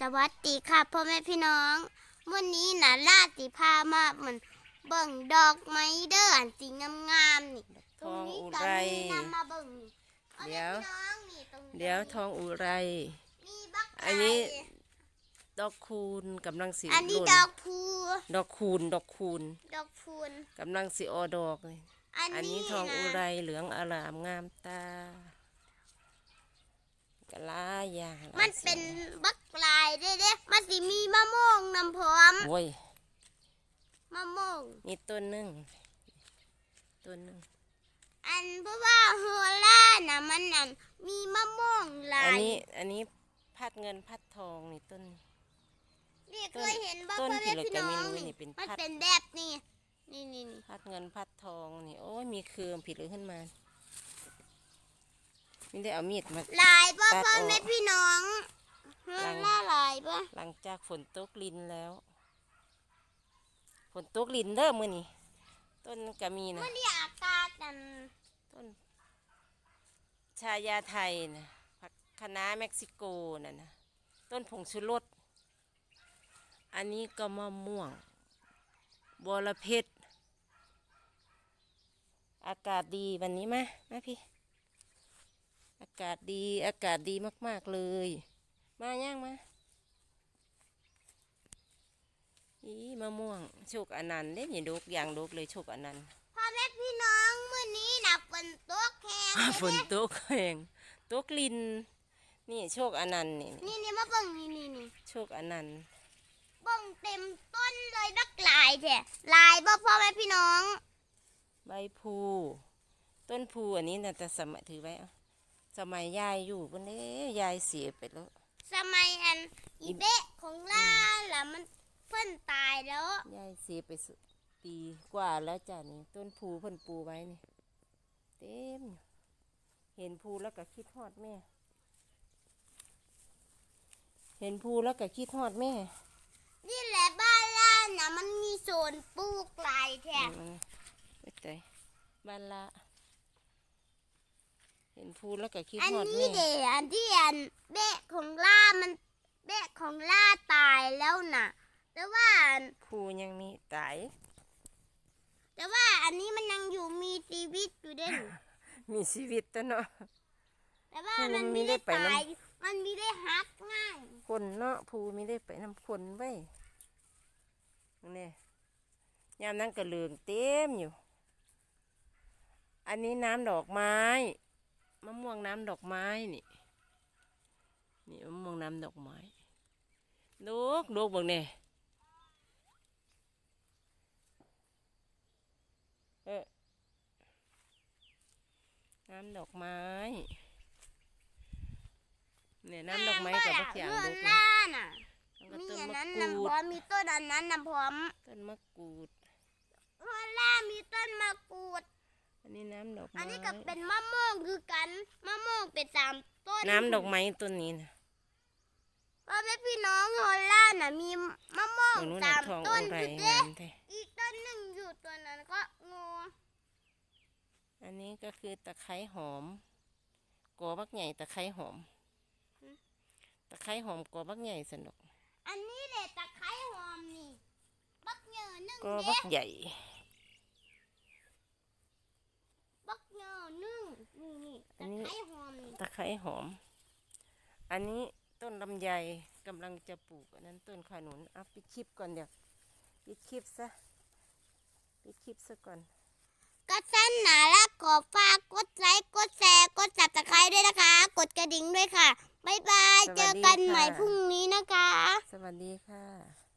สวัสดีค่ะพ่อแม่พี่น้อง วันนี้นะลาติพามาเหมือนเบิ่งดอกไม้เด้ออันสีงามๆนี่ทองอุตรไรงนี้ก็มีนำมาเบิ่งนี่พ่อเดี๋แม่ยวพี่น้องนี่ตรงนี้เดี๋ยวทองอุไร มีบักอันนี้ไก่ดอกคูณกำลังสิอันนี้หล่ดอกพู ดอกคูณดอกคูณดอกพูนกำลังสิออดอกเลยอันอันนี้นี้ทองนะอุไรเหลืองอารามงามตา กะลาอย่างหลายมันเป็นบักลายเด้เด้มันสิมีมะม่วงนำพร้อมโอ้ยมะม่วงมีต้นหนึ่งต้นหนึ่งอันเพราะว่าโฮล่าน่ะมันนั่นมีมะม่วงหลาอันยนี้อันนี้พัดเงินพัดทองนี่ต้นนี้นี่ต้เคนยเห็นบ่ต้นพ่อที่แม่เราพี่จะน้ไม่องรู้นี่นี่เป็นมันพัดเป็นแบบนี้นี่นี่นี่พัดเงินพัดทองนี่โอ้ยมีเครือผิดหรือขึ้นมา ไม่ได้เอามีดมาลายบ่ตัดพ่อออกแม่พี่น้องฮะหลังล่าลายบ่หลังจากฝนตกลินแล้ว ฝนตกลินเด้อมือนี่ต้นก็มีนะ เมื่อนี้อากาศนั่นต้นชายาไทยนะผักคะน้าเม็กซิโกน่ะนะต้นผงชูรสอันนี้ก็มะม่วงบัวละเพ็ดอากาศดีวันนี้มามาพี่ อากาศดีอากาศดีมากๆเลย มาย่างมาอีมะม่วงโชคอนันต์เด้อย่าดกอย่างดกเลยโชคอนันต์พ่อแม่พี่น้องมื้อนี้น่ะฝนตกแห้งฝนตกแห้งตกลิน นี่โชคอนันต์นี่นี่นี่มาเบิ่งนี่นี่นี่โชคอนันต์เบิ่งเต็มต้นเลยบักลายแท้ลายบ่พ่อแม่พี่น้อง ใบพลูต้นพลูอันนี้นะแต่สมัยถือไว้เอา สมัยยายอยู่บนนี้ยายเสียไปแล้ว สมัยอันอีเบะของล่าล่ะมันเพิ่นตายแล้วยายเสียไปสุปีกว่าแล้วจ้ะนี่ต้นพลูเพิ่นปลูไว้นี่ เต็มอยู่เห็นพลูแล้วก็คิดทอดแม่ เห็นพลูแล้วก็คิดทอดแม่ นี่แหละบ้านล่าน่ะมันมีโซนปลูกหลายแท้อืมไม่ใจบ้านละ เห็นพลูแล้วก็คิดอันทอดนี้แม่เดอันที่อันเบะของล่ามันเบะของล่าตายแล้วน่ะ แต่ว่าอันพลูยังมีตายแต่ว่าอันนี้มันยังอยู่มีชีวิตอยู่เด่นมีชีวิตตัวเนาะ แต่ว่าคือมัมันนมีมีได้ได้ไปตายน้ำมันมีได้ฮักง่าย คนเนาะภูไม่ได้ไปน้ำคนไว้นี่ยามนั้นก็เหลืองเต็มอยู่ อันนี้น้ำดอกไม้ มะม่วงน้ำดอกไม้นี่ นี่มะม่วงน้ำดอกไม้ลูกลูกเบังเนี่ยเออน้ำดอกไม้เนี่ยน้ำดอกไม้กับมะเขือเงื่อลูนกล่าน่ะแล้วก็มีต้นอันมะนั้นกรูนำพร้อดมมีต้นอันนั้นนำพร้อมต้นมะกรูดเงื่อนล่ามีต้นมะกรูด อันนี้น้ำดอกอันไม้นี้ก็เป็นมะม่วงคือกันมะม่วงเป็นสามต้นน้ำดอกไม้ต้นนี้นะ พ่อแม่พี่น้องฮอลล่าน่ะมีมะม่วงตรงนู้นสาน่ะมทองต้นอุไรอยู่เด้งามแท้อีกต้นหนึ่งอยู่ตัวนั้นก็งูอันนี้ก็คือตะไคร้หอมกอบักใหญ่ตะไคร้หอม ตะไคร้หอมกอบักใหญ่สนุกอันนี้แหละตะไคร้หอมนี่บักเหยอหนึ่งกอเด้บักใหญ่ บักเหยอหนึ่งนี่นี่ตะไคร้หอมนี่ ตะไคร้หอม อันนี้ต้นลำไยกำลังจะปลูก อันนั้นต้นขนุนเอาปิดคลิปก่อนเดี๋ยวปิดคลิปซะปิดคลิปซะก่อนก็สั้นหนาและขอฝากกดไลค์กดแชร์กดจับตะไคร้ด้วยนะคะ กดกระดิ่งด้วยค่ะ บ๊ายบายสวัสดีเจอกันค่ะใหม่พรุ่งนี้นะคะ สวัสดีค่ะ